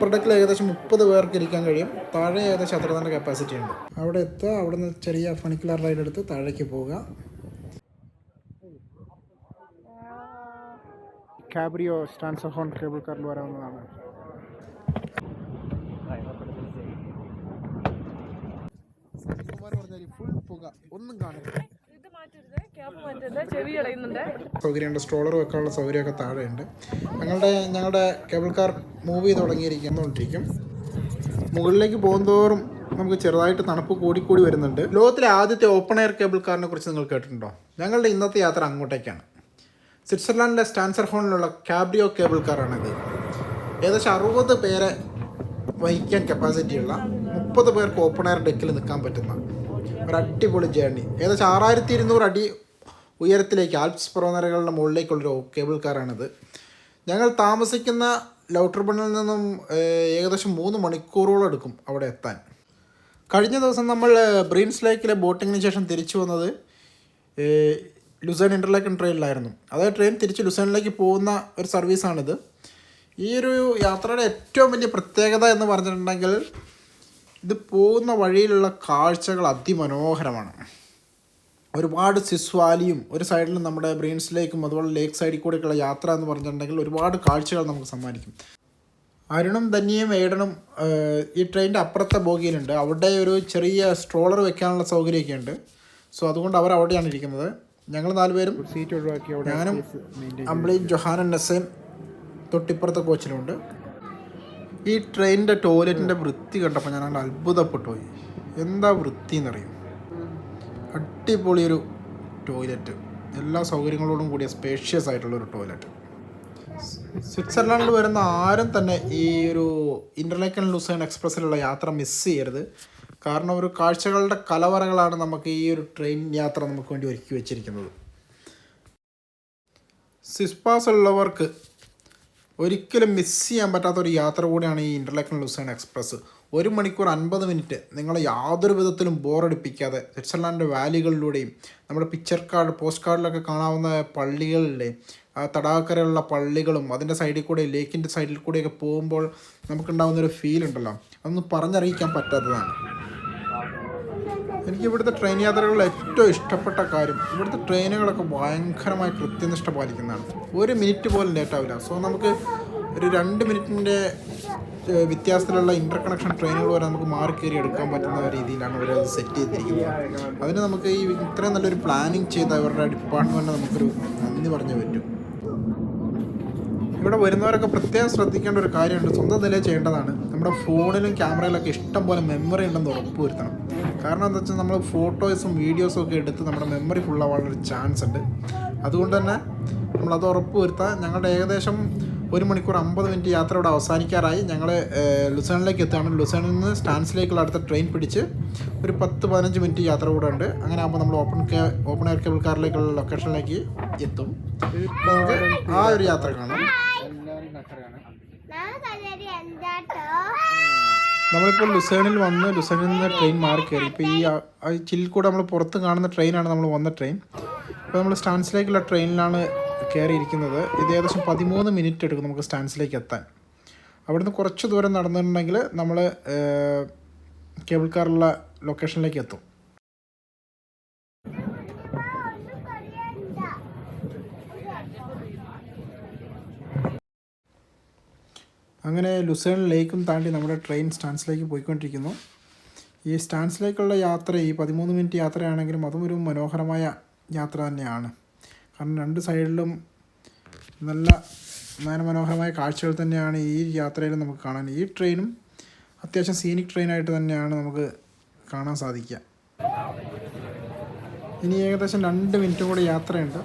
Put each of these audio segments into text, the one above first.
പ്രൊഡക്റ്റിൽ ഏകദേശം മുപ്പത് പേർക്ക് ഇരിക്കാൻ കഴിയും. താഴെ ഏകദേശം അത്ര തന്നെ കപ്പാസിറ്റി ഉണ്ട്. അവിടെ എത്തുക അവിടെ നിന്ന് ചെറിയ ഫണിക്കുലർ റൈഡ് എടുത്ത് താഴേക്ക് പോവുക. കാബ്രിയോ സ്റ്റാൻസ് ഹോൺ കേബിൾ കാറിൽ വരാവുന്നതാണ്. ഫുൾ പുക ഒന്നും കാണില്ല സൗകര്യമുണ്ട് സ്ട്രോളർ വെക്കാനുള്ള സൗകര്യമൊക്കെ താഴെയുണ്ട്. ഞങ്ങളുടെ ഞങ്ങളുടെ കേബിൾ കാർ മൂവ് ചെയ്ത് തുടങ്ങിയിരിക്കുന്നുകൊണ്ടിരിക്കും മുകളിലേക്ക് പോകുന്തോറും നമുക്ക് ചെറുതായിട്ട് തണുപ്പ് കൂടിക്കൂടി വരുന്നുണ്ട്. ലോകത്തിലെ ആദ്യത്തെ ഓപ്പൺ എയർ കേബിൾ കാറിനെ കുറിച്ച് നിങ്ങൾ കേട്ടിട്ടുണ്ടോ? ഞങ്ങളുടെ ഇന്നത്തെ യാത്ര അങ്ങോട്ടേക്കാണ്. സ്വിറ്റ്സർലാൻഡിലെ സ്റ്റാൻസർ ഹോണിലുള്ള കാബ്രിയോ കേബിൾ കാറാണിത് ഏകദേശം അറുപത് പേരെ വഹിക്കാൻ കപ്പാസിറ്റിയുള്ള മുപ്പത് പേർക്ക് ഓപ്പൺ എയർ ഡെക്കിൽ നിൽക്കാൻ പറ്റുന്ന ഒരു അടിപൊളി ജേർണി ഏകദേശം ആറായിരത്തി ഇരുന്നൂറ് അടി ഉയരത്തിലേക്ക് ആൽപ്സ് പർവതനിരകളുടെ മുകളിലേക്കുള്ളൊരു കേബിൾ കാറാണിത് ഞങ്ങൾ താമസിക്കുന്ന ലൗട്ടർബണിൽ നിന്നും ഏകദേശം മൂന്ന് മണിക്കൂറോളം എടുക്കും അവിടെ എത്താൻ. കഴിഞ്ഞ ദിവസം നമ്മൾ ബ്രീൻസ് ലേക്കിലെ ബോട്ടിങ്ങിന് ശേഷം തിരിച്ചു വന്നത് ലുസേൺ ഇന്റർലേക്കൻ ട്രെയിനിലായിരുന്നു അതായത് ട്രെയിൻ തിരിച്ച് ലുസേണിലേക്ക് പോകുന്ന ഒരു സർവീസാണിത് ഈ ഒരു യാത്രയുടെ ഏറ്റവും വലിയ പ്രത്യേകത എന്ന് പറഞ്ഞിട്ടുണ്ടെങ്കിൽ ഇത് പോകുന്ന വഴിയിലുള്ള കാഴ്ചകൾ അതിമനോഹരമാണ്. ഒരുപാട് സിസ്വാലിയും ഒരു സൈഡിൽ നമ്മുടെ ബ്രെയിൻസിലേക്കും അതുപോലെ ലേക്ക് സൈഡിൽ കൂടെയൊക്കെയുള്ള യാത്ര എന്ന് പറഞ്ഞിട്ടുണ്ടെങ്കിൽ ഒരുപാട് കാഴ്ചകൾ നമുക്ക് സമ്മാനിക്കും. അരുണും ധന്യയും ഏടനും ഈ ട്രെയിനിന്റെ അപ്പുറത്തെ ബോഗിയിലുണ്ട്. അവിടെ ഒരു ചെറിയ സ്ട്രോളർ വെക്കാനുള്ള സൗകര്യമൊക്കെ ഉണ്ട് സോ അതുകൊണ്ട് അവർ അവിടെയാണ് ഇരിക്കുന്നത്. ഞങ്ങൾ നാലുപേരും സീറ്റ് ഒഴിവാക്കി അവിടെ ഞാനും അമ്പിളി ജൊഹാനൻ നസേൻ തൊട്ടിപ്പുറത്തെ കോച്ചിലുണ്ട് ഈ ട്രെയിനിന്റെ ടോയ്ലറ്റിന്റെ വൃത്തി കണ്ടപ്പോൾ ഞാൻ അങ്ങോട്ട് അത്ഭുതപ്പെട്ടു പോയി എന്താ വൃത്തി എന്നറിയും അടിപൊളി ഒരു ടോയ്ലറ്റ്. എല്ലാ സൗകര്യങ്ങളോടും കൂടിയ സ്പേഷ്യസ് ആയിട്ടുള്ള ഒരു ടോയ്ലറ്റ്. സ്വിറ്റ്സർലാൻഡിൽ വരുന്ന ആരും തന്നെ ഈ ഒരു ഇന്റർലേക്കൻ ലുസൈൻ എക്സ്പ്രസ്സിലുള്ള യാത്ര മിസ് ചെയ്യരുത്. കാരണം ഒരു കാഴ്ചകളുടെ കലവറകളാണ് നമുക്ക് ഈ ഒരു ട്രെയിൻ യാത്ര നമുക്ക് വേണ്ടി ഒരുക്കി വെച്ചിരിക്കുന്നത്. സിസ്പാസ് ഉള്ളവർക്ക് ഒരിക്കലും മിസ് ചെയ്യാൻ പറ്റാത്ത ഒരു യാത്ര കൂടിയാണ് ഈ ഇന്റർലാക്ഷൻ ലുസൈൻ എക്സ്പ്രസ് ഒരു മണിക്കൂർ അൻപത് മിനിറ്റ് നിങ്ങളെ യാതൊരു വിധത്തിലും ബോറടിപ്പിക്കാതെ സ്വിറ്റ്സർലാൻഡിന്റെ വാലികളിലൂടെയും നമ്മുടെ പിക്ചർ കാർഡ് പോസ്റ്റ് കാർഡിലൊക്കെ കാണാവുന്ന പള്ളികളിലെ തടാകക്കരയുള്ള പള്ളികളും അതിന്റെ സൈഡിൽ കൂടെ ലേക്കിന്റെ സൈഡിൽ കൂടെയൊക്കെ പോകുമ്പോൾ നമുക്കുണ്ടാകുന്നൊരു ഫീൽ ഉണ്ടല്ലോ. അതൊന്നും പറഞ്ഞറിയിക്കാൻ പറ്റാത്തതാണ്. എനിക്ക് ഇവിടുത്തെ ട്രെയിൻ യാത്രകളിൽ ഏറ്റവും ഇഷ്ടപ്പെട്ട കാര്യം ഇവിടുത്തെ ട്രെയിനുകളൊക്കെ ഭയങ്കരമായി കൃത്യനിഷ്ഠ പാലിക്കുന്നതാണ്. ഒരു മിനിറ്റ് പോലും ലേറ്റ് ആവില്ല. സോ നമുക്ക് ഒരു രണ്ട് മിനിറ്റിന്റെ വ്യത്യാസത്തിലുള്ള ഇന്റർ കണക്ഷൻ ട്രെയിനുകൾ വരെ നമുക്ക് മാറി കയറി എടുക്കാൻ പറ്റുന്ന രീതിയിലാണ് അവർ അത് സെറ്റ് ചെയ്തിരിക്കുന്നത്. അതിന് നമുക്ക് ഈ ഇത്രയും നല്ലൊരു പ്ലാനിങ് ചെയ്ത അവരുടെ ഡിപ്പാർട്ട്മെന്റ് നമുക്കൊരു നന്ദി പറഞ്ഞു പറ്റും. ഇവിടെ വരുന്നവരൊക്കെ പ്രത്യേകം ശ്രദ്ധിക്കേണ്ട ഒരു കാര്യമുണ്ട്. സ്വന്തം നിലയിൽ ചെയ്യേണ്ടതാണ്. നമ്മുടെ ഫോണിലും ക്യാമറയിലൊക്കെ ഇഷ്ടം പോലെ മെമ്മറി ഉണ്ടെന്ന് ഉറപ്പ് വരുത്തണം. കാരണം എന്താ വെച്ചാൽ നമ്മൾ ഫോട്ടോസും വീഡിയോസും ഒക്കെ എടുത്ത് നമ്മുടെ മെമ്മറി ഫുള്ളാവാനുള്ള ചാൻസ് ഉണ്ട്. അതുകൊണ്ട് തന്നെ നമ്മളത് ഉറപ്പ് വരുത്താൻ ഞങ്ങളുടെ ഏകദേശം ഒരു മണിക്കൂർ അമ്പത് മിനിറ്റ് യാത്ര ഇവിടെ അവസാനിക്കാറായി. ഞങ്ങൾ ലുസേണിലേക്ക് എത്തുകയാണ്. ലുസേണിൽ നിന്ന് സ്റ്റാൻസിലേക്കുള്ള അടുത്ത ട്രെയിൻ പിടിച്ച് ഒരു പത്ത് പതിനഞ്ച് മിനിറ്റ് യാത്ര കൂടെ ഉണ്ട്. അങ്ങനെ ആകുമ്പോൾ നമ്മൾ ഓപ്പൺ കേ ഓപ്പൺ എയർ കേബിൾ കാറിലേക്കുള്ള ലൊക്കേഷനിലേക്ക് എത്തും. നമുക്ക് ആ ഒരു യാത്ര കാണാം. നമ്മളിപ്പോൾ ലുസേണിൽ വന്ന് ലുസേണിൽ നിന്ന് ട്രെയിൻ മാറി കയറി. ഇപ്പോൾ ഈ ചില്ലിൽ കൂടെ നമ്മൾ പുറത്ത് കാണുന്ന ട്രെയിനാണ് നമ്മൾ വന്ന ട്രെയിൻ അപ്പോൾ നമ്മൾ സ്റ്റാൻസിലേക്കുള്ള ട്രെയിനിലാണ് കയറിയിരിക്കുന്നത്. ഇത് ഏകദേശം പതിമൂന്ന് മിനിറ്റ് എടുക്കും നമുക്ക് സ്റ്റാൻസിലേക്ക് എത്താൻ. അവിടുന്ന് കുറച്ച് ദൂരം നടന്നിട്ടുണ്ടെങ്കിൽ നമ്മൾ കേബിൾ കാറുള്ള ലൊക്കേഷനിലേക്ക് എത്തും. അങ്ങനെ ലുസേൺ ലേക്കും താണ്ടി നമ്മുടെ ട്രെയിൻ സ്റ്റാൻസിലേക്ക് പോയിക്കൊണ്ടിരിക്കുന്നു. ഈ സ്റ്റാൻസിലേക്കുള്ള യാത്ര ഈ പതിമൂന്ന് മിനിറ്റ് യാത്രയാണെങ്കിലും അതും ഒരു മനോഹരമായ യാത്ര തന്നെയാണ്. കാരണം രണ്ട് സൈഡിലും നല്ല മനോഹരമായ കാഴ്ചകൾ തന്നെയാണ് ഈ യാത്രയിൽ നമുക്ക് കാണാൻ. ഈ ട്രെയിനും അത്യാവശ്യം സീനിക് ട്രെയിനായിട്ട് തന്നെയാണ് നമുക്ക് കാണാൻ സാധിക്കുക. ഇനി ഏകദേശം രണ്ട് മിനിറ്റും കൂടെ യാത്രയുണ്ട്.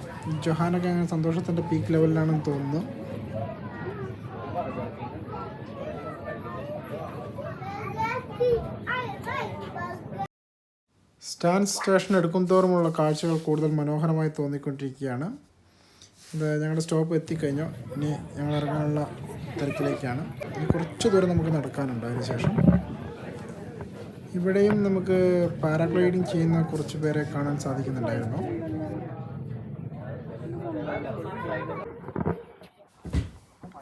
ജൊഹാനൊക്കെ അങ്ങനെ സന്തോഷത്തിന്റെ പീക്ക് ലെവലിലാണെന്ന് തോന്നുന്നു. സ്റ്റാൻഡ് സ്റ്റേഷൻ എടുക്കും തോറുമുള്ള കാഴ്ചകൾ കൂടുതൽ മനോഹരമായി തോന്നിക്കൊണ്ടിരിക്കുകയാണ്. ഇത് ഞങ്ങളുടെ സ്റ്റോപ്പ് എത്തിക്കഴിഞ്ഞു. ഇനി ഞങ്ങൾ ഇറങ്ങാനുള്ള തിരക്കിലേക്കാണ്. ഇനി കുറച്ച് ദൂരം നമുക്ക് നടക്കാനുണ്ട് അതിന് ശേഷം ഇവിടെയും നമുക്ക് പാരാഗ്ലൈഡിങ് ചെയ്യുന്ന കുറച്ച് പേരെ കാണാൻ സാധിക്കുന്നുണ്ടായിരുന്നു.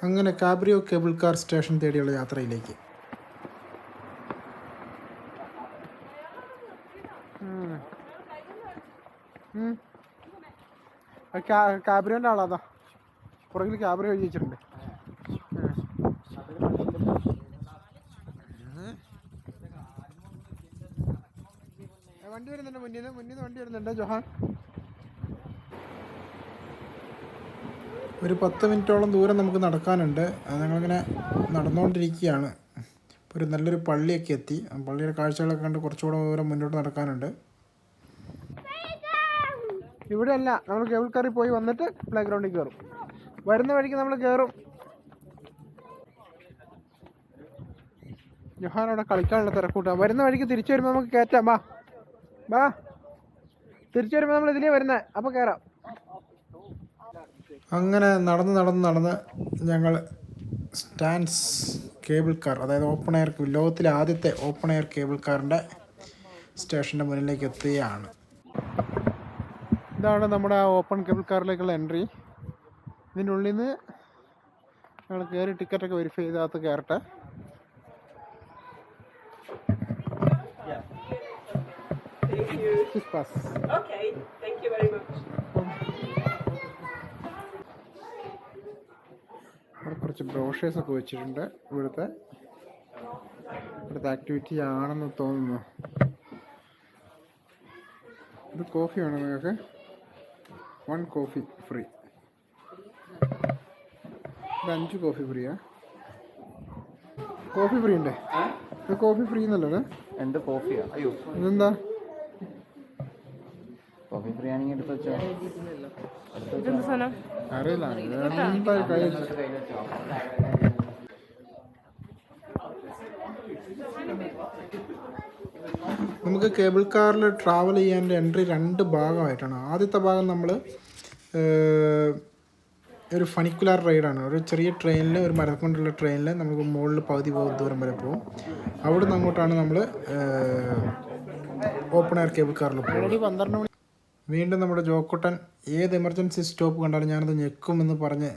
അങ്ങനെ കാബ്രിയോ കേബിൾ കാർ സ്റ്റേഷൻ തേടിയുള്ള യാത്രയിലേക്ക്. കാബ്രിയോന്റെ ആളാതാ പുറകിൽ ക്യാബ്രിയോ എഴുതി വെച്ചിട്ടുണ്ട്. വണ്ടി വരുന്നുണ്ട് മുന്നിൽ നിന്ന്. മുന്നിൽ നിന്ന് വണ്ടി വരുന്നുണ്ട് ജോഹാൻ. ഒരു പത്ത് മിനിറ്റോളം ദൂരം നമുക്ക് നടക്കാനുണ്ട്. ഞങ്ങളിങ്ങനെ നടന്നുകൊണ്ടിരിക്കുകയാണ്. ഒരു നല്ലൊരു പള്ളിയൊക്കെ എത്തി. പള്ളിയുടെ കാഴ്ചകളൊക്കെ കണ്ട് കുറച്ചുകൂടെ ദൂരം മുന്നോട്ട് നടക്കാനുണ്ട്. ഇവിടെ അല്ല നമ്മൾ കേബിൾ കറി പോയി വന്നിട്ട് പ്ലേ ഗ്രൗണ്ടിൽ കയറും വരുന്ന വഴിക്ക് നമ്മൾ കയറും ജഹാൻ അവിടെ കളിക്കാനുള്ള തിരക്കൂട്ടാ. വരുന്ന വഴിക്ക് തിരിച്ചു വരുമ്പോൾ നമുക്ക് കയറ്റാം വാ. വാ. തിരിച്ചു വരുമ്പോൾ നമ്മൾ ഇതിലേ വരുന്നത് അപ്പോൾ കയറാം അങ്ങനെ നടന്ന് നടന്ന് നടന്ന് ഞങ്ങൾ സ്റ്റാൻസ് കേബിൾ കാർ അതായത് ഓപ്പൺ എയർ ലോകത്തിലെ ആദ്യത്തെ ഓപ്പൺ എയർ കേബിൾ കാറിന്റെ സ്റ്റേഷന്റെ മുന്നിലേക്ക് എത്തുകയാണ്. ഇതാണ് നമ്മുടെ ആ ഓപ്പൺ കേബിൾ കാറിലേക്കുള്ള എൻട്രി ഇതിന്റെ ഉള്ളിൽ നിന്ന് ഞങ്ങൾ കയറി ടിക്കറ്റൊക്കെ വെരിഫൈ ചെയ്തകത്ത് കയറട്ടെ കുറച്ച് ബ്രോഷേഴ്സ് ഒക്കെ വെച്ചിട്ടുണ്ട് ഇവിടുത്തെ. ഇവിടുത്തെ ആക്ടിവിറ്റി ആണെന്ന് തോന്നുന്നു. ഇത് കോഫി വേണോ നിങ്ങൾക്ക്? വൺ കോഫി ഫ്രീ ഇത് അഞ്ച് കോഫി ഫ്രീയാ കോഫി ഫ്രീ ഉണ്ടേ ഇത് കോഫി ഫ്രീ എന്നല്ലേ എന്ത് കോഫിയാ അയ്യോ. ഇതെന്താ? കോഫി ഫ്രീ ആണെങ്കിൽ എടുത്ത് വെച്ചോ. അറിയില്ല. നമുക്ക് കേബിൾ കാറിൽ ട്രാവൽ ചെയ്യാന്റെ എൻട്രി രണ്ട് ഭാഗമായിട്ടാണ്. ആദ്യത്തെ ഭാഗം നമ്മൾ ഒരു ഫണിക്കുലാർ റൈഡാണ് ഒരു ചെറിയ ട്രെയിനിൽ ഒരു മരം കൊണ്ടുള്ള ട്രെയിനിൽ നമുക്ക് മുകളിൽ പകുതി പോകും ദൂരം വരെ പോകും. അവിടെ നിന്ന് അങ്ങോട്ടാണ് നമ്മൾ ഓപ്പൺ എയർ കേബിൾ കാറിൽ പോകും പന്ത്രണ്ട് മണി വീണ്ടും നമ്മുടെ ജോക്കുട്ടൻ ഏത് എമർജൻസി സ്റ്റോപ്പ് കണ്ടാലും ഞാനത് ഞെക്കുമെന്ന് പറഞ്ഞ്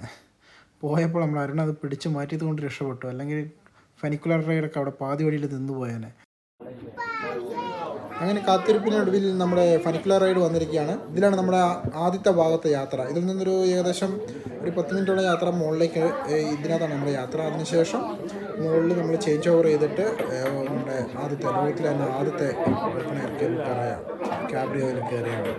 പോയപ്പോൾ നമ്മൾ അരുൺ അത് പിടിച്ചു മാറ്റിയത് കൊണ്ട് രക്ഷപ്പെട്ടു. അല്ലെങ്കിൽ ഫനിക്കുലർ റൈഡൊക്കെ അവിടെ പാതി വഴിയിൽ നിന്ന് അങ്ങനെ കാത്തിരിപ്പിനൊടുവിൽ നമ്മുടെ ഫനിക്കുലർ റൈഡ് വന്നിരിക്കുകയാണ്. ഇതിലാണ് നമ്മുടെ ആദ്യത്തെ ഭാഗത്തെ യാത്ര. ഇതിൽ നിന്നൊരു ഏകദേശം ഒരു പത്ത് മിനിറ്റോളം യാത്ര മുകളിലേക്ക് ഇതിനകത്താണ് നമ്മുടെ യാത്ര. അതിനുശേഷം മുകളിൽ നമ്മൾ ചേഞ്ച് ഓവർ ചെയ്തിട്ട് നമ്മുടെ ആദ്യത്തെ ലോകത്തിലെ തന്നെ ആദ്യത്തെ ഓപ്പൺ ക്യാബ്രിയോയിൽ കയറിയാണ്.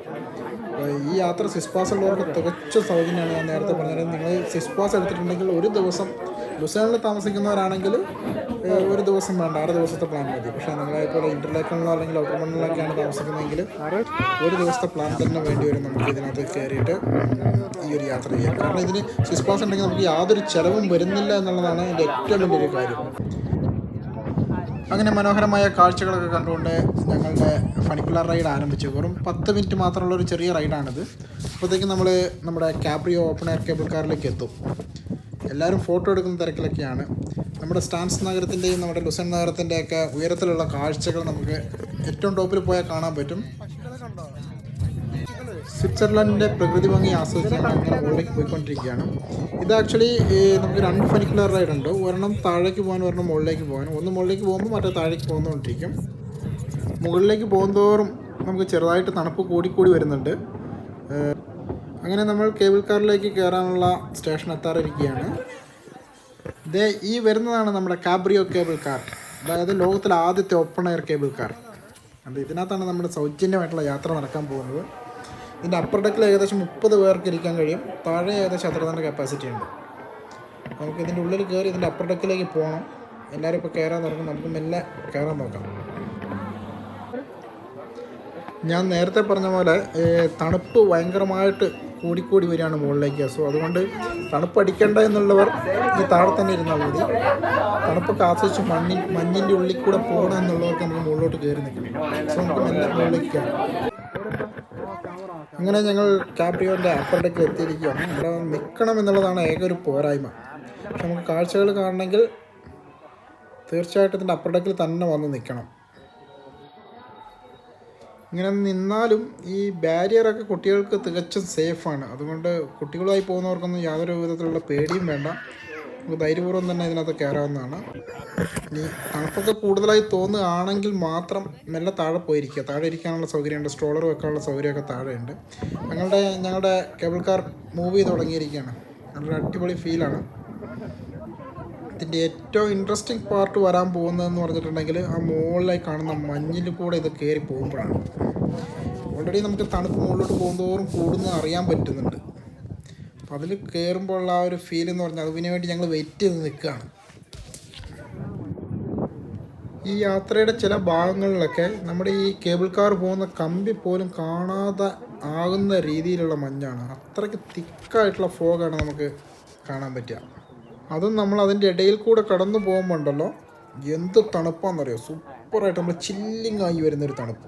അപ്പോൾ ഈ യാത്ര സിസ്പാസ് ഉള്ളവർക്ക് തികച്ചും സൗജന്യമാണ്. ഞാൻ നേരത്തെ പറഞ്ഞത് നിങ്ങൾ സിസ്പാസ് എടുത്തിട്ടുണ്ടെങ്കിൽ ഒരു ദിവസം ലുസേണിൽ താമസിക്കുന്നവരാണെങ്കിൽ ഒരു ദിവസം വേണ്ട ആറ് ദിവസത്തെ പ്ലാൻ മതി. പക്ഷേ നിങ്ങളെപ്പോലെ ഇന്റർലേക്കണിലോ അല്ലെങ്കിൽ ഔട്ടർ മണ്ണിലൊക്കെയാണ് താമസിക്കുന്നതെങ്കിൽ ഒരു ദിവസത്തെ പ്ലാൻ തന്നെ വേണ്ടി വരും നമുക്ക് ഇതിനകത്ത് കയറിയിട്ട് ഈ ഒരു യാത്ര ചെയ്യാം കാരണം ഇതിന് സിസ്പാസ് ഉണ്ടെങ്കിൽ നമുക്ക് യാതൊരു ചിലവും വരുന്നില്ല എന്നുള്ളതാണ് എന്റെ ഏറ്റവും വലിയൊരു കാര്യം. അങ്ങനെ മനോഹരമായ കാഴ്ചകളൊക്കെ കണ്ടുകൊണ്ട് ഞങ്ങളുടെ ഫണിക്കുലർ റൈഡ് ആരംഭിച്ചു. വെറും പത്ത് മിനിറ്റ് മാത്രമുള്ള ഒരു ചെറിയ റൈഡാണിത് അപ്പോഴത്തേക്കും നമ്മൾ നമ്മുടെ ക്യാബ്രിയോ ഓപ്പൺ എയർ കേബിൾ കാറിലേക്ക് എത്തും. എല്ലാവരും ഫോട്ടോ എടുക്കുന്ന തിരക്കിലൊക്കെയാണ്. നമ്മുടെ സ്റ്റാൻസ് നഗരത്തിന്റെയും നമ്മുടെ ലുസൻ നഗരത്തിന്റെയൊക്കെ ഉയരത്തിലുള്ള കാഴ്ചകൾ നമുക്ക് ഏറ്റവും ടോപ്പിൽ പോയാൽ കാണാൻ പറ്റും. സ്വിറ്റ്സർലൻഡിന്റെ പ്രകൃതി ഭംഗി ആസ്വദിച്ച് ഞങ്ങൾ അങ്ങനെ പോയിക്കൊണ്ടിരിക്കുകയാണ്. ഇത് ആക്ച്വലി നമുക്ക് രണ്ട് ഫനിക്കുലർ റൈഡ് ഉണ്ട്. ഒരെണ്ണം താഴേക്ക് പോകാൻ ഒരെണ്ണം മുകളിലേക്ക് പോകാൻ ഒന്ന് മുകളിലേക്ക് പോകുമ്പോൾ മറ്റേ താഴേക്ക് പോകുന്നുകൊണ്ടിരിക്കും മുകളിലേക്ക് പോകുന്നതോറും നമുക്ക് ചെറുതായിട്ട് തണുപ്പ് കൂടിക്കൂടി വരുന്നുണ്ട്. അങ്ങനെ നമ്മൾ കേബിൾ കാറിലേക്ക് കയറാനുള്ള സ്റ്റേഷൻ എത്താറിരിക്കുകയാണ്. ഇതേ ഈ വരുന്നതാണ് നമ്മുടെ കാബ്രിയോ കേബിൾ കാർ. അതായത് ലോകത്തിലെ ആദ്യത്തെ ഓപ്പൺ എയർ കേബിൾ കാർ. അത് ഇതിനകത്താണ് നമ്മുടെ സൗജന്യമായിട്ടുള്ള യാത്ര നടക്കാൻ പോകുന്നത്. ഇതിന്റെ അപ്പർ ഡെക്കിൽ ഏകദേശം മുപ്പത് പേർക്ക് ഇരിക്കാൻ കഴിയും. താഴെ ഏകദേശം അത്ര തന്നെ കപ്പാസിറ്റി ഉണ്ട്. നമുക്ക് ഇതിന്റെ ഉള്ളിൽ കയറി ഇതിന്റെ അപ്പർ ഡെക്കിലേക്ക് പോകണം എല്ലാവരും ഇപ്പോൾ കയറാൻ തുടങ്ങും. നമുക്ക് മെല്ലെ കയറാൻ നോക്കാം. ഞാൻ നേരത്തെ പറഞ്ഞ പോലെ തണുപ്പ് ഭയങ്കരമായിട്ട് കൂടിക്കൂടി വരികയാണ് മുകളിലേക്ക്. സോ അതുകൊണ്ട് തണുപ്പ് അടിക്കണ്ട എന്നുള്ളവർ ഈ താഴെ തന്നെ ഇരുന്നാൽ മതി. തണുപ്പൊക്കെ ആസ്വദിച്ച് മണ്ണിൻ മഞ്ഞിന്റെ ഉള്ളിൽ കൂടെ പോകണം എന്നുള്ളവർക്ക് നമുക്ക് മുകളിലോട്ട് കയറി നിൽക്കണം സോ നമുക്ക് നല്ല മുകളിലേക്ക് അങ്ങനെ ഞങ്ങൾ ക്യാപ്രിയോന്റെ ആപ്പിളിലേക്ക് എത്തിയിരിക്കുകയാണ്. ഇവിടെ നിൽക്കണം എന്നുള്ളതാണ് ഏക ഒരു പോരായ്മ. പക്ഷെ നമുക്ക് കാഴ്ചകൾ കാണണമെങ്കിൽ തീർച്ചയായിട്ടും ഇതിന്റെ അപ്പറിടക്കിൽ തന്നെ വന്ന് നിൽക്കണം. ഇങ്ങനെ നിന്നാലും ഈ ബാരിയറൊക്കെ കുട്ടികൾക്ക് തികച്ചും സേഫാണ് അതുകൊണ്ട് കുട്ടികളായി പോകുന്നവർക്കൊന്നും യാതൊരു വിധത്തിലുള്ള പേടിയും വേണ്ട. നമുക്ക് ധൈര്യപൂർവം തന്നെ ഇതിനകത്ത് കയറാവുന്നതാണ്. ഇനി തണുപ്പൊക്കെ കൂടുതലായി തോന്നുകയാണെങ്കിൽ മാത്രം മെല്ലെ താഴെ പോയിരിക്കുക. താഴെ ഇരിക്കാനുള്ള സൗകര്യമുണ്ട്. സ്ട്രോളർ വെക്കാനുള്ള സൗകര്യമൊക്കെ താഴെയുണ്ട്. ഞങ്ങളുടെ ഞങ്ങളുടെ കേബിൾ കാർ മൂവ് ചെയ്ത് തുടങ്ങിയിരിക്കുകയാണ്. നല്ലൊരു അടിപൊളി ഫീലാണ് ഇതിന്റെ ഏറ്റവും ഇൻട്രസ്റ്റിംഗ് പാർട്ട് വരാൻ പോകുന്നതെന്ന് പറഞ്ഞിട്ടുണ്ടെങ്കിൽ ആ മുകളിലായി കാണുന്ന മഞ്ഞിൽ കൂടെ ഇത് കയറി പോകുമ്പോഴാണ്. ഓൾറെഡി നമുക്ക് തണുപ്പ് മുകളിലോട്ട് പോകുന്നതോറും കൂടുന്നത് അറിയാൻ പറ്റുന്നുണ്ട്. അപ്പോൾ അതിൽ കയറുമ്പോൾ ഉള്ള ആ ഒരു ഫീൽ എന്ന് പറഞ്ഞാൽ അതിന് വേണ്ടി ഞങ്ങൾ വെയിറ്റ് ചെയ്ത് നിൽക്കുകയാണ്. ഈ യാത്രയുടെ ചില ഭാഗങ്ങളിലൊക്കെ നമ്മുടെ ഈ കേബിൾ കാർ പോകുന്ന കമ്പി പോലും കാണാതെ ആകുന്ന രീതിയിലുള്ള മഞ്ഞാണ്. അത്രയ്ക്ക് തിക്കായിട്ടുള്ള ഫോഗാണ് നമുക്ക് കാണാൻ പറ്റുക. അതും നമ്മൾ അതിന്റെ ഇടയിൽ കൂടെ കടന്നു പോകുമ്പോൾ ഉണ്ടല്ലോ എന്ത് തണുപ്പാണെന്നറിയോ സൂപ്പറായിട്ട് നമ്മൾ ചില്ലിങ് ആയി വരുന്നൊരു തണുപ്പ്.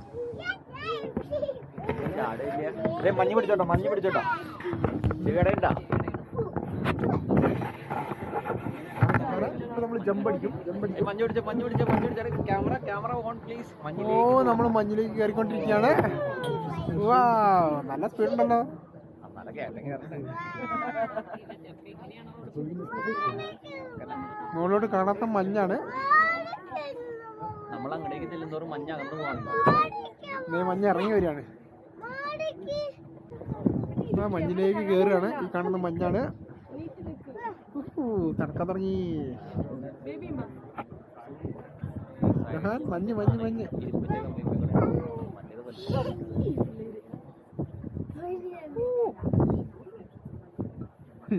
മഞ്ഞ് പിടിച്ചോട്ടോ മഞ്ഞ് പിടിച്ചോട്ടോ മഞ്ഞ് ഓ നമ്മൾ മഞ്ഞിലേക്ക് കയറിക്കൊണ്ടിരിക്കുകയാണ്. വാ നല്ല സ്പീഡ് ഉണ്ടല്ലോ. മുകളിലോട്ട് കാണാത്ത മഞ്ഞാണ്. നമ്മൾ അങ്ങോട്ടേക്ക് ചെല്ലുന്തോറും മഞ്ഞ പോകാണ് മഞ്ഞ മഞ്ഞ് ഇറങ്ങി വരികയാണ്. ആ മഞ്ഞിലേക്ക് കയറുകയാണ് ഈ കാണുന്ന മഞ്ഞാണ്. തണുക്കാൻ തുടങ്ങി. മഞ്ഞ് മഞ്ഞ് മഞ്ഞ്.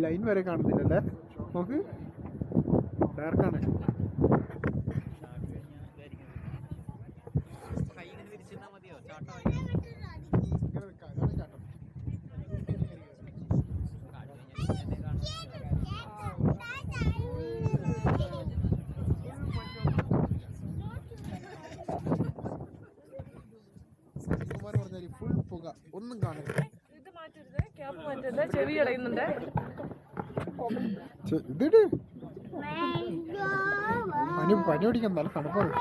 ലൈൻ വരെ കാണുന്നില്ലല്ലേ? നോക്ക്. ഡാർക്കാണ് ഫുൾ പുക ഒന്നും കാണില്ല ഇത് മാറ്റരുത് ക്യാപ്പ് ഛെ, ഇതിട്. പനി പനി പിടിക്കാൻ നല്ല തണുപ്പാണ്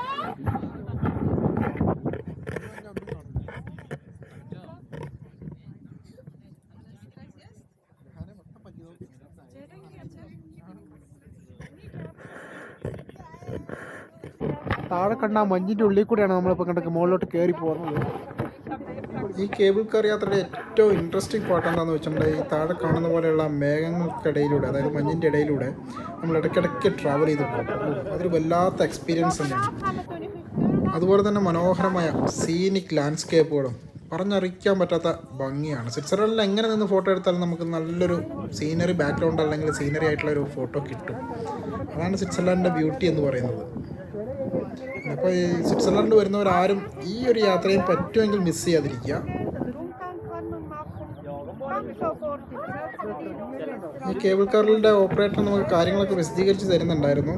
താഴെ കണ്ട മഞ്ഞിന്റെ ഉള്ളിൽ കൂടെയാണ് നമ്മളിപ്പോൾ കണ്ടൊക്കെ മുകളിലോട്ട് കയറി പോകുന്നത്. ഈ കേബിൾ കാർ യാത്രയുടെ ഏറ്റവും ഇൻട്രസ്റ്റിംഗ് പാർട്ട് എന്താണെന്ന് വെച്ചിട്ടുണ്ടെങ്കിൽ ഈ താഴെ കാണുന്ന പോലെയുള്ള മേഘങ്ങൾക്കിടയിലൂടെ അതായത് മഞ്ഞിന്റെ ഇടയിലൂടെ നമ്മൾ ഇടയ്ക്കിടയ്ക്ക് ട്രാവൽ ചെയ്ത് പോകും. അതൊരു വല്ലാത്ത എക്സ്പീരിയൻസ് തന്നെയാണ്. അതുപോലെ തന്നെ മനോഹരമായ സീനിക് ലാൻഡ്സ്കേപ്പുകളും പറഞ്ഞറിയിക്കാൻ പറ്റാത്ത ഭംഗിയാണ്. സ്വിറ്റ്സർലൻഡിൽ എങ്ങനെ നിന്ന് ഫോട്ടോ എടുത്താലും നമുക്ക് നല്ലൊരു സീനറി ബാക്ക്ഗ്രൗണ്ട് അല്ലെങ്കിൽ സീനറി ആയിട്ടുള്ള ഒരു ഫോട്ടോ കിട്ടും. അതാണ് സ്വിറ്റ്സർലൻഡിന്റെ ബ്യൂട്ടി എന്ന് പറയുന്നത്. അപ്പോൾ ഈ സ്വിറ്റ്സർലൻഡിൽ വരുന്നവരാരും ഈ ഒരു യാത്രയും പറ്റുമെങ്കിൽ മിസ് ചെയ്യാതിരിക്കുക. ഈ കേബിൾ കാറിലെ ഓപ്പറേറ്റർ നമുക്ക് കാര്യങ്ങളൊക്കെ വിശദീകരിച്ച് തരുന്നുണ്ടായിരുന്നു.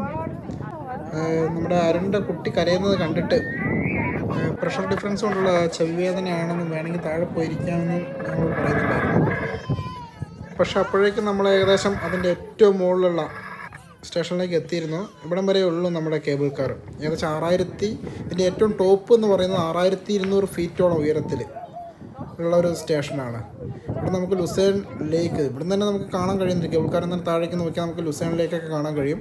നമ്മുടെ അരുണിന്റെ കുട്ടി കരയുന്നത് കണ്ടിട്ട് പ്രഷർ ഡിഫറൻസ് കൊണ്ടുള്ള ചെവി വേദനയാണെന്നും വേണമെങ്കിൽ താഴെ പോയിരിക്കാമെന്നും ഞങ്ങൾ പറയുന്നുണ്ടായിരുന്നു. പക്ഷെ അപ്പോഴേക്കും നമ്മൾ ഏകദേശം അതിന്റെ ഏറ്റവും മുകളിലുള്ള സ്റ്റേഷനിലേക്ക് എത്തിയിരുന്നു. ഇവിടം വരെ ഉള്ളൂ നമ്മുടെ കേബിൾ കാർ ഏകദേശം ആറായിരത്തി ഇതിന്റെ ഏറ്റവും ടോപ്പ് എന്ന് പറയുന്നത് ആറായിരത്തി ഇരുന്നൂറ് ഫീറ്റോളം ഉയരത്തിൽ ഉള്ള ഒരു സ്റ്റേഷനാണ്. ഇവിടെ നമുക്ക് ലുസേൺ ലേക്ക് ഇവിടെ തന്നെ നമുക്ക് കാണാൻ കഴിയുന്നുണ്ട് കേബിൾ കാർ നിന്ന് താഴേക്ക് നോക്കിയാൽ നമുക്ക് ലുസേൺ ലേക്കൊക്കെ കാണാൻ കഴിയും.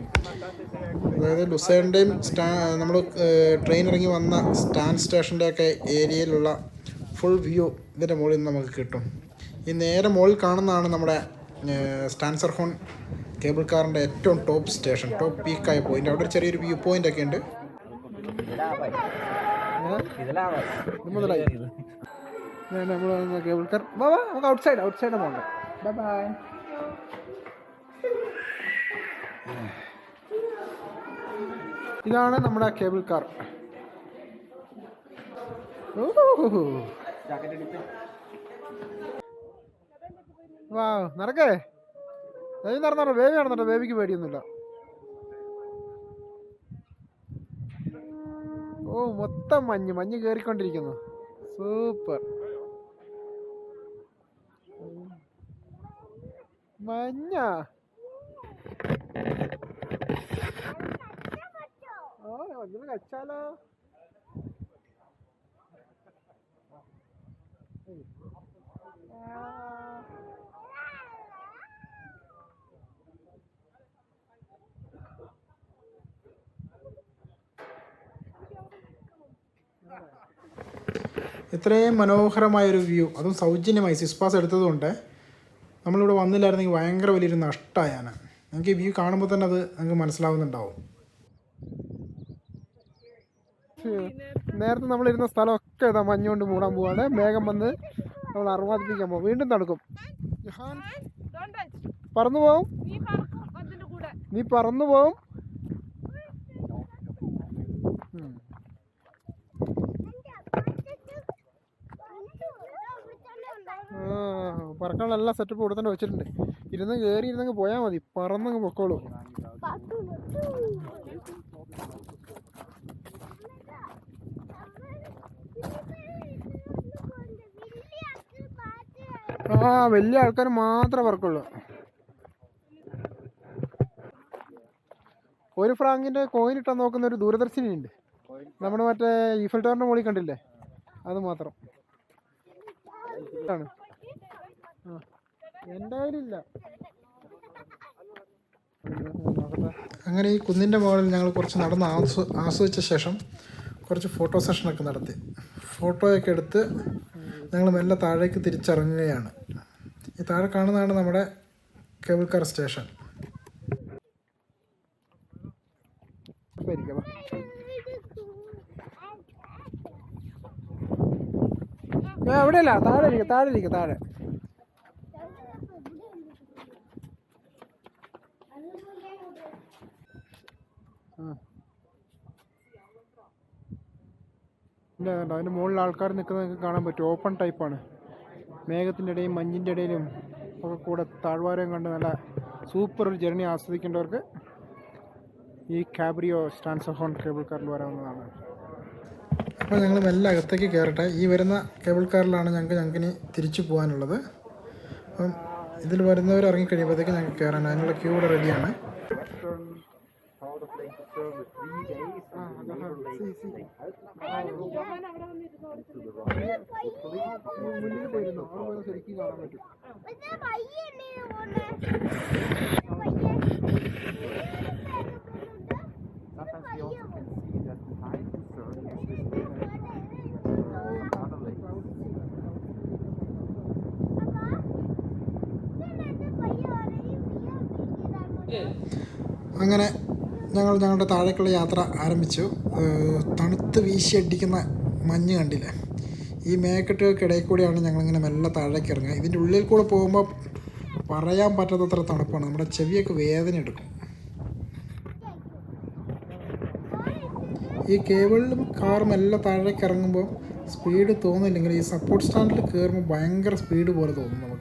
അതായത് ലുസേണിന്റെയും സ്റ്റാ നമ്മൾ ട്രെയിൻ ഇറങ്ങി വന്ന സ്റ്റാൻഡ് സ്റ്റേഷന്റെയൊക്കെ ഏരിയയിലുള്ള ഫുൾ വ്യൂ ഇതിന്റെ മുകളിൽ നിന്ന് നമുക്ക് കിട്ടും. ഈ നേരെ മുകളിൽ കാണുന്നതാണ് നമ്മുടെ സ്റ്റാൻസർ ഹോൺ കേബിൾ കാറിന്റെ ഏറ്റവും ടോപ്പ് സ്റ്റേഷൻ ടോപ്പ് പീക്കായ പോയിന്റ് അവിടെ ഒരു ചെറിയൊരു വ്യൂ പോയിന്റ് ഒക്കെ ഉണ്ട്. മുതലായി. നമ്മൾ കേബിൾ കാർ. വാ നമുക്ക് ഔട്ട് സൈഡ് ഔട്ട് സൈഡ് പോകണ്ട ബൈ ബൈ ഇതാണ് നമ്മുടെ കേബിൾ കാർ. വാ നടക്കേ ബേബി നടന്നോ വേവി നടന്നോ വേവിക്ക് പേടിയൊന്നുമില്ല. ഓ മൊത്തം മഞ്ഞ്. മഞ്ഞ് കയറിക്കൊണ്ടിരിക്കുന്നു സൂപ്പർ. മഞ്ഞ. മഞ്ഞിന് കച്ചാലോ? ആ. ഇത്രയും മനോഹരമായൊരു വ്യൂ. അതും സൗജന്യമായി. സിസ്പാസ് എടുത്തതുകൊണ്ട് നമ്മളിവിടെ വന്നില്ലായിരുന്നെങ്കിൽ ഭയങ്കര വലിയൊരു നഷ്ടമായാണ് നിങ്ങൾക്ക് ഈ വ്യൂ കാണുമ്പോൾ തന്നെ അത് നിങ്ങൾക്ക് മനസ്സിലാവുന്നുണ്ടാവും. നേരത്തെ നമ്മളിരുന്ന സ്ഥലമൊക്കെ ഇതാ മഞ്ഞുകൊണ്ട് മൂടാൻ പോവാണ്. മേഘം വന്ന് നമ്മൾ അറുപാതിപ്പിക്കാൻ പോകും വീണ്ടും തണുക്കും. touch. പറന്നു പോവും. നീ പറന്നു പോവും ഉം. ആ പറക്കാനുള്ള എല്ലാ സെറ്റപ്പ് ഇവിടെ വെച്ചിട്ടുണ്ട്. ഇരുന്ന് കയറി ഇരുന്നങ്ങ് പോയാൽ മതി. പറന്നങ്ങ് പൊക്കോളൂ. ആ വലിയ ആൾക്കാർ മാത്രമേ പറക്കുള്ളൂ. ഒരു ഫ്രാങ്കിന്റെ കോയിൻ ഇട്ടാൻ നോക്കുന്ന ഒരു ദൂരദർശിനി ഉണ്ട്. നമ്മുടെ മറ്റേ ഈഫൽ ടവറിന്റെ മുകളിൽ കണ്ടില്ലേ? അത് മാത്രം. ആണ്. എന്റെ കയ്യിലില്ല അങ്ങനെ ഈ കുന്നിന്റെ മുകളിൽ ഞങ്ങൾ കുറച്ച് നടന്ന് ആസ്വ ആസ്വദിച്ച ശേഷം കുറച്ച് ഫോട്ടോ സെഷനൊക്കെ നടത്തി. ഫോട്ടോയൊക്കെ എടുത്ത് ഞങ്ങൾ മെല്ലെ താഴേക്ക് തിരിച്ചിറങ്ങുകയാണ് ഈ താഴെ കാണുന്നതാണ് നമ്മുടെ കേബിൾ കാർ സ്റ്റേഷൻ എവിടെയല്ല താഴെ ഇരിക്കുക താഴെ ഇരിക്കുക താഴെ ആ. ഇല്ല കണ്ടോ? അതിന്റെ മുകളിൽ ആൾക്കാർ നിൽക്കുന്നത് നിങ്ങൾക്ക് കാണാൻ പറ്റും. ഓപ്പൺ ടൈപ്പാണ് മേഘത്തിന്റെ ഇടയും മഞ്ഞിന്റെ ഇടയിലും ഒക്കെ കൂടെ താഴ്വാരം കണ്ട് നല്ല സൂപ്പർ ഒരു ജേർണി ആസ്വദിക്കേണ്ടവർക്ക് ഈ കാബ്രിയോ സ്റ്റാൻസ് ഹോൺ കേബിൾ കാറിൽ വരാവുന്നതാണ്. അപ്പോൾ ഞങ്ങൾ മെല്ലെ അകത്തേക്ക് കയറട്ടെ. ഈ വരുന്ന കേബിൾ കാറിലാണ് ഞങ്ങൾക്ക് ഞങ്ങൾക്ക് ഇനി തിരിച്ചു പോകാനുള്ളത്. അപ്പം ഇതിൽ വരുന്നവർ ഇറങ്ങിക്കഴിയുമ്പോഴത്തേക്ക് ഞങ്ങൾക്ക് കയറാൻ അതിനുള്ള ക്യൂ കൂടെ റെഡിയാണ് അങ്ങനെ ഞങ്ങൾ ഞങ്ങളുടെ താഴേക്കുള്ള യാത്ര ആരംഭിച്ചു. തണുത്ത് വീശിയടിക്കുന്ന മഞ്ഞ് കണ്ടില്ലേ? ഈ മേക്കെട്ടുകൾക്കിടയിൽ കൂടിയാണ് ഞങ്ങളിങ്ങനെ മെല്ലെ താഴേക്ക് ഇറങ്ങുക. ഇതിന്റെ ഉള്ളിൽ കൂടെ പോകുമ്പോൾ പറയാൻ പറ്റാത്തത്ര തണുപ്പാണ്. നമ്മുടെ ചെവിയൊക്കെ വേദന എടുക്കും. ഈ കേബിളിലും കാറും എല്ലാം താഴേക്ക് ഇറങ്ങുമ്പോൾ സ്പീഡ് തോന്നില്ലെങ്കിൽ ഈ സപ്പോർട്ട് സ്റ്റാൻഡിൽ കയറുമ്പോൾ ഭയങ്കര സ്പീഡ് പോലെ തോന്നുന്നു നമുക്ക്.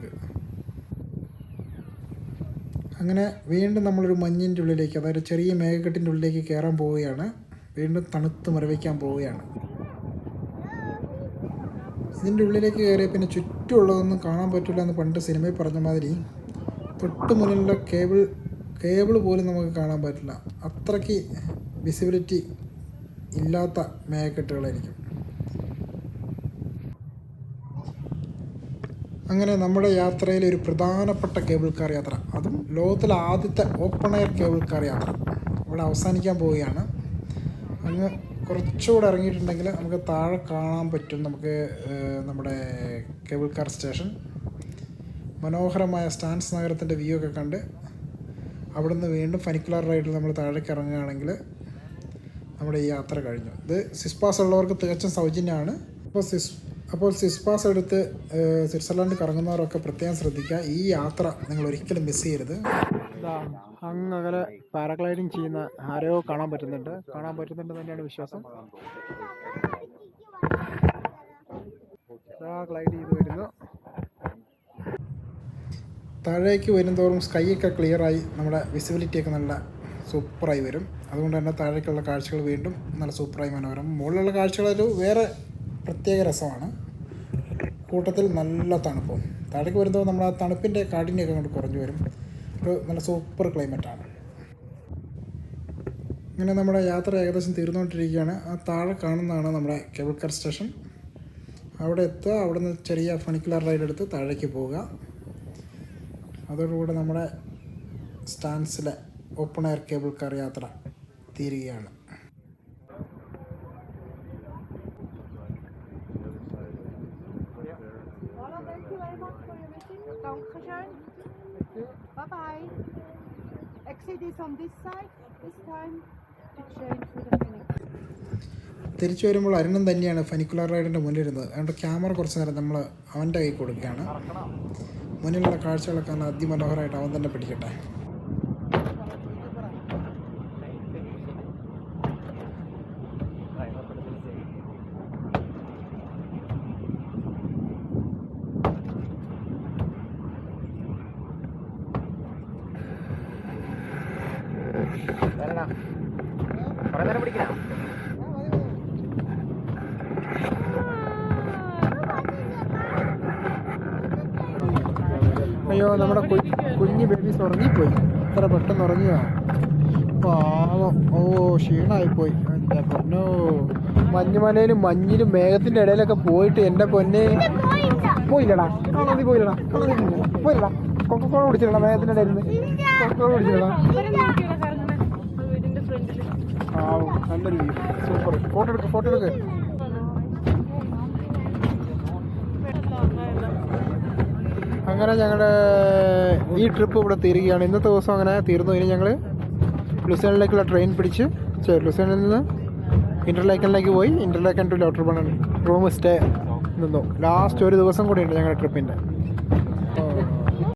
അങ്ങനെ വീണ്ടും നമ്മളൊരു മഞ്ഞിന്റെ ഉള്ളിലേക്ക് അതായത് ചെറിയ മേഘക്കെട്ടിന്റെ ഉള്ളിലേക്ക് കയറാൻ പോവുകയാണ്. വീണ്ടും തണുത്ത് മരവിക്കാൻ പോവുകയാണ്. ഇതിന്റെ ഉള്ളിലേക്ക് കയറിയ പിന്നെ ചുറ്റുമുള്ളതൊന്നും കാണാൻ പറ്റില്ല എന്ന് പണ്ട് സിനിമയിൽ പറഞ്ഞ മാതിരി തൊട്ട് മുന്നിലുള്ള കേബിൾ കേബിൾ പോലും നമുക്ക് കാണാൻ പറ്റില്ല. അത്രയ്ക്ക് വിസിബിലിറ്റി ഇല്ലാത്ത മേഘക്കെട്ടുകളായിരിക്കും. അങ്ങനെ നമ്മുടെ യാത്രയിലെ ഒരു പ്രധാനപ്പെട്ട കേബിൾ കാർ യാത്ര. അതും ലോകത്തിലെ ആദ്യത്തെ ഓപ്പൺ എയർ കേബിൾ കാർ യാത്ര. ഇവിടെ അവസാനിക്കാൻ പോവുകയാണ്. അങ്ങ് കുറച്ചുകൂടെ ഇറങ്ങിയിട്ടുണ്ടെങ്കിൽ നമുക്ക് താഴെ കാണാൻ പറ്റും നമുക്ക് നമ്മുടെ കേബിൾ കാർ സ്റ്റേഷൻ മനോഹരമായ സ്റ്റാൻസ് നഗരത്തിന്റെ വ്യൂ ഒക്കെ കണ്ട് അവിടുന്ന് വീണ്ടും ഫനിക്കുലർ റൈഡിൽ നമ്മൾ താഴേക്ക് ഇറങ്ങുകയാണെങ്കിൽ നമ്മുടെ ഈ യാത്ര കഴിഞ്ഞു. ഇത് സിസ്പാസ് ഉള്ളവർക്ക് തികച്ചും സൗജന്യമാണ്. അപ്പോൾ സിസ് അപ്പോൾ സിസ്പാസ് എടുത്ത് ഏഹ്, സ്വിറ്റ്സർലൻഡ് കറങ്ങുന്നവരൊക്കെ പ്രത്യേകം ശ്രദ്ധിക്കുക. ഈ യാത്ര നിങ്ങൾ ഒരിക്കലും മിസ് ചെയ്യരുത്. ഇതാ അങ്ങ് അകലെ പാരാഗ്ലൈഡിങ് ചെയ്യുന്ന ആരെയോ കാണാൻ പറ്റുന്നുണ്ട്. കാണാൻ പറ്റുന്നുണ്ട് തന്നെയാണ് വിശ്വാസം. ഗ്ലൈഡ് ചെയ്ത് വരുന്നു. താഴേക്ക് വരുന്തോറും സ്കൈ ഒക്കെ ക്ലിയറായി നമ്മുടെ വിസിബിലിറ്റി ഒക്കെ നല്ല സൂപ്പറായി വരും. അതുകൊണ്ട് തന്നെ താഴേക്കുള്ള കാഴ്ചകൾ വീണ്ടും നല്ല സൂപ്പറായി മനോഹരം. മുകളിലുള്ള കാഴ്ചകളൊരു വേറെ പ്രത്യേക രസമാണ്. കൂട്ടത്തിൽ നല്ല തണുപ്പും. താഴേക്ക് വരുമ്പോൾ നമ്മൾ ആ തണുപ്പിന്റെ കാഠിന്യമൊക്കെ അങ്ങോട്ട് കുറഞ്ഞു വരും. ഒരു നല്ല സൂപ്പർ ക്ലൈമറ്റാണ് ഇങ്ങനെ നമ്മുടെ യാത്ര ഏകദേശം തീർന്നുകൊണ്ടിരിക്കുകയാണ്. ആ താഴെ കാണുന്നതാണ് നമ്മുടെ കേബിൾ കാർ സ്റ്റേഷൻ അവിടെ എത്തുക. അവിടെ നിന്ന് ചെറിയ ഫണിക്കുലർ റൈഡ് എടുത്ത് താഴേക്ക് പോവുക. അതോടുകൂടെ നമ്മുടെ സ്റ്റാൻസിലെ ഓപ്പൺ എയർ കേബിൾ കാർ യാത്ര തീരുകയാണ്. തിരിച്ചു വരുമ്പോൾ അരുണൻ തന്നെയാണ് ഫനിക്കുലർ റൈഡിന്റെ മുന്നിലിരുന്നത് അതുകൊണ്ട് ക്യാമറ കുറച്ച് നേരം നമ്മൾ അവന്റെ കൈ കൊടുക്കുകയാണ്. മുന്നിലുള്ള കാഴ്ചകളൊക്കെ അതിമനോഹരമായിട്ട് അവൻ തന്നെ പിടിക്കട്ടെ കുറെ നേരം പിടിക്കണം അയ്യോ നമ്മുടെ കു- കുഞ്ഞ് ബേബീസ് ഉറങ്ങിപ്പോയി എത്ര പെട്ടെന്ന് ഉറങ്ങിയോ പാവം ഓ ക്ഷീണമായിപ്പോയി എന്റെ പൊന്നോ? മഞ്ഞുമലയിലും മഞ്ഞിലും മേഘത്തിന്റെ ഇടയിലൊക്കെ പോയിട്ട് എന്റെ പൊന്നെ പോയില്ലടാ. കാണാതി പോയില്ലടാ. കാണാതി പോയില്ല പോയില്ലടാ. കൊക്കക്കോള കുടിച്ചില്ലടാ മേഘത്തിന്റെ ഇടയിൽ നിന്ന്. കൊക്കക്കോള കുടിച്ചില്ലടാ. ആവും നല്ലൊരു വ്യൂ സൂപ്പർ. ഫോട്ടോ എടുക്ക് ഫോട്ടോ എടുക്ക്. അങ്ങനെ ഞങ്ങളുടെ ഈ ട്രിപ്പ് ഇവിടെ തീരുകയാണ്. ഇന്നത്തെ ദിവസം അങ്ങനെ തീർന്നു. ഇനി ഞങ്ങൾ ലുസേണിലേക്കുള്ള ട്രെയിൻ പിടിച്ച് ലുസേണിൽ നിന്ന് ഇന്റർലേക്കനിലേക്ക് പോയി. Interlaken to Lauterbrunnen room stay നിന്നു. ലാസ്റ്റ് ഒരു ദിവസം കൂടി ഉണ്ട് ഞങ്ങളുടെ ട്രിപ്പിന്റെ